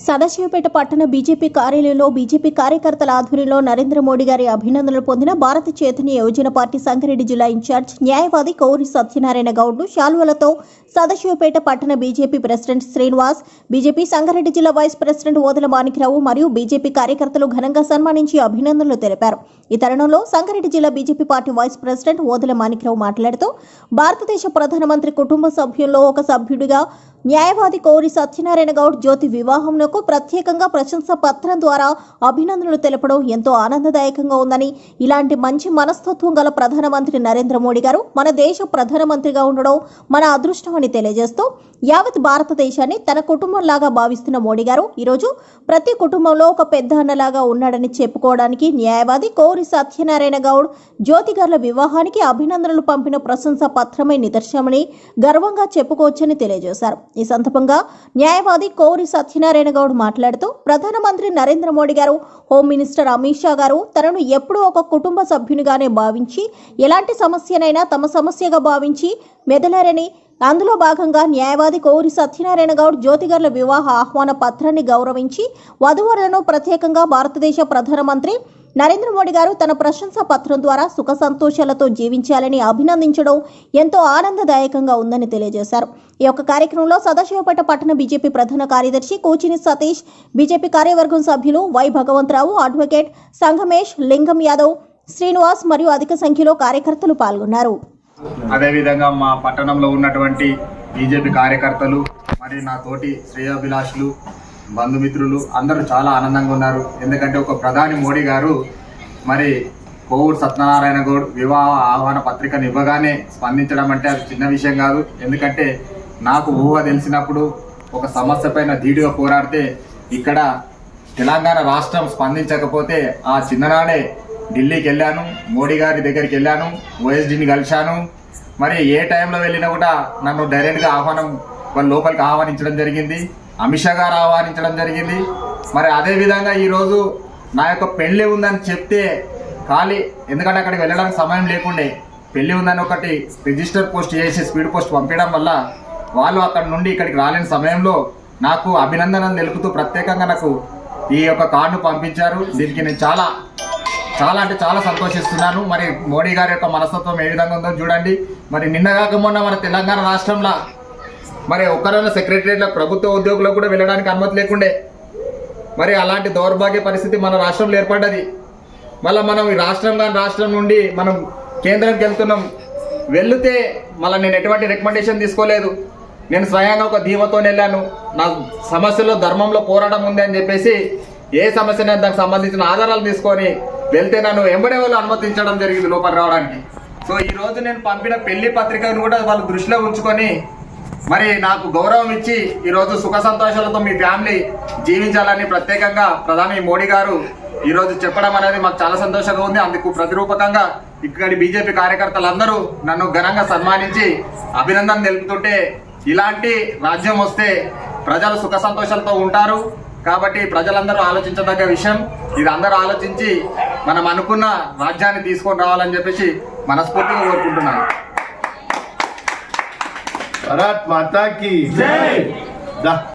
సదాశివపేట పట్టణ బీజేపీ కార్యాలయంలో బీజేపీ కార్యకర్తల ఆధ్వర్యంలో నరేంద్ర మోడీ గారి అభినందనలు పొందిన భారత చైతన్య యోజన పార్టీ సంగారెడ్డి జిల్లా ఇన్ఛార్జ్ న్యాయవాది కౌరి సత్యనారాయణ గౌడ్ను శాలువలతో సదాశివపేట పట్టణ BJP president Srinivas BJP Sangareddy జిల్లా వైస్ ప్రెసిడెంట్ ఓదల మాణిక్రావు మరియు బీజేపీ కార్యకర్తలు ఘనంగా సన్మానించి అభినందనలు తెలిపారు. ఈ తరుణంలో సంగారెడ్డి జిల్లా BJP party vice president Odala Manikrao మాట్లాడుతూ భారతదేశ ప్రధానమంత్రి కుటుంబ సభ్యుల్లో ఒక సభ్యుడిగా న్యాయవాది కోరి సత్యనారాయణ గౌడ్ జ్యోతి వివాహంకు ప్రత్యేకంగా ప్రశంస పత్రం ద్వారా అభినందనలు తెలపడం ఎంతో ఆనందదాయకంగా ఉందని ఇలాంటి మంచి మనస్తత్వం గల ప్రధానమంత్రి నరేంద్ర మోడీ గారు మన దేశ ప్రధానమంత్రిగా ఉండడం మన అదృష్టమని తెలియజేస్తూ యావత్ భారతదేశాన్ని తన కుటుంబంలాగా భావిస్తున్న మోడీ గారు ఈరోజు ప్రతి కుటుంబంలో ఒక పెద్ద అన్నలాగా ఉన్నాడని చెప్పుకోవడానికి న్యాయవాది కోరి సత్యనారాయణ గౌడ్ జ్యోతి గార్ల వివాహానికి అభినందనలు పంపిన ప్రశంస పత్రమే నిదర్శనమని గర్వంగా చెప్పుకోవచ్చని తెలియజేశారు. ఈ సందర్భంగా న్యాయవాది కౌరి సత్యనారాయణ గౌడ్ మాట్లాడుతూ ప్రధానమంత్రి నరేంద్ర మోడీ గారు హోమ్ మినిస్టర్ అమిత్ షా గారు తనను ఎప్పుడూ ఒక కుటుంబ సభ్యునిగానే భావించి ఎలాంటి సమస్యనైనా తమ సమస్యగా భావించి మెదలారని అందులో భాగంగా న్యాయవాది కోరి సత్యనారాయణ గౌడ్ జ్యోతిగర్ల వివాహ ఆహ్వాన పత్రాన్ని గౌరవించి వధువరులను ప్రత్యేకంగా భారతదేశ ప్రధానమంత్రి నరేంద్ర మోడీ గారు తన ప్రశంసా పత్రం ద్వారా సుఖ సంతోషాలతో జీవించాలని అభినందించడం ఎంతో ఆనందదాయకంగా ఉందని తెలియజేశారు. ఈ యొక్క కార్యక్రమంలో సదాశివపేట పట్టణ బీజేపీ ప్రధాన కార్యదర్శి కోచిని సతీష్ బీజేపీ కార్యవర్గం సభ్యులు వై భగవంతరావు అడ్వకేట్ సంగమేష్ లింగం యాదవ్ శ్రీనివాస్ మరియు అధిక సంఖ్యలో కార్యకర్తలు పాల్గొన్నారు. అదేవిధంగా మా పట్టణంలో ఉన్నటువంటి బీజేపీ కార్యకర్తలు మరి నా తోటి శ్రేయోభిలాషులు బంధుమిత్రులు అందరూ చాలా ఆనందంగా ఉన్నారు. ఎందుకంటే ఒక ప్రధాని మోడీ గారు మరి కోవూరు సత్యనారాయణ గౌడ్ వివాహ ఆహ్వాన పత్రికను ఇవ్వగానే స్పందించడం అంటే అది చిన్న విషయం కాదు. ఎందుకంటే నాకు ఊహ తెలిసినప్పుడు ఒక సమస్య పైన ధీటుగా పోరాడితే ఇక్కడ తెలంగాణ రాష్ట్రం స్పందించకపోతే ఆ చిన్ననాడే ఢిల్లీకి వెళ్ళాను మోడీ గారి దగ్గరికి వెళ్ళాను ఓఎస్డీని కలిశాను. మరి ఏ టైంలో వెళ్ళినా కూడా నన్ను డైరెక్ట్గా ఆహ్వానం వాళ్ళ లోపలికి ఆహ్వానించడం జరిగింది అమిత్ షా గారు ఆహ్వానించడం జరిగింది. మరి అదేవిధంగా ఈరోజు నా యొక్క పెళ్ళి ఉందని చెప్తే ఖాళీ ఎందుకంటే అక్కడికి వెళ్ళడానికి సమయం లేకుండే. పెళ్ళి ఉందని ఒకటి రిజిస్టర్ పోస్ట్ చేసి స్పీడ్ పోస్ట్ పంపించడం వల్ల వాళ్ళు అక్కడ నుండి ఇక్కడికి రాలేని సమయంలో నాకు అభినందనలు తెలుపుతూ ప్రత్యేకంగా నాకు ఈ యొక్క కార్డు పంపించారు. దీనికి నేను చాలా చాలా అంటే చాలా సంతోషిస్తున్నాను. మరి మోడీ గారి యొక్క మనస్తత్వం ఏ విధంగా ఉందో చూడండి. మరి నిన్న కాక మొన్న మన తెలంగాణ రాష్ట్రంలో మరి ఒక్కరైనా సెక్రటరీలో ప్రభుత్వ ఉద్యోగులకు కూడా వెళ్ళడానికి అనుమతి లేకుండే. మరి అలాంటి దౌర్భాగ్య పరిస్థితి మన రాష్ట్రంలో ఏర్పడ్డది. మళ్ళీ మనం ఈ రాష్ట్రం కానీ రాష్ట్రం నుండి మనం కేంద్రానికి వెళ్తున్నాం. వెళితే మళ్ళీ నేను ఎటువంటి రికమెండేషన్ తీసుకోలేదు. నేను స్వయంగా ఒక ధీమతో వెళ్ళాను. నా సమస్యలో ధర్మంలో పోరాటం ఉంది అని చెప్పేసి ఏ సమస్య దానికి సంబంధించిన ఆధారాలు తీసుకొని వెళ్తే నన్ను వెంబడే వాళ్ళు అనుమతించడం జరిగింది లోపల రావడానికి. సో ఈ రోజు నేను పంపిన పెళ్ళి పత్రికను కూడా వాళ్ళు దృష్టిలో ఉంచుకొని మరి నాకు గౌరవం ఇచ్చి ఈరోజు సుఖ సంతోషాలతో మీ ఫ్యామిలీ జీవించాలని ప్రత్యేకంగా ప్రధాని మోడీ గారు ఈరోజు చెప్పడం అనేది మాకు చాలా సంతోషంగా ఉంది. అందుకు ప్రతిరూపకంగా ఇక్కడి బీజేపీ కార్యకర్తలందరూ నన్ను ఘనంగా సన్మానించి అభినందన తెలుపుతుంటే ఇలాంటి రాజ్యం వస్తే ప్రజలు సుఖ సంతోషాలతో ఉంటారు. కాబట్టి ప్రజలందరూ ఆలోచించదగ్గ విషయం ఇది అందరూ ఆలోచించి మనం అనుకున్న రాజ్యాన్ని తీసుకొని రావాలని చెప్పేసి మనస్ఫూర్తిగా కోరుకుంటున్నాను. భారత్ మాతాకి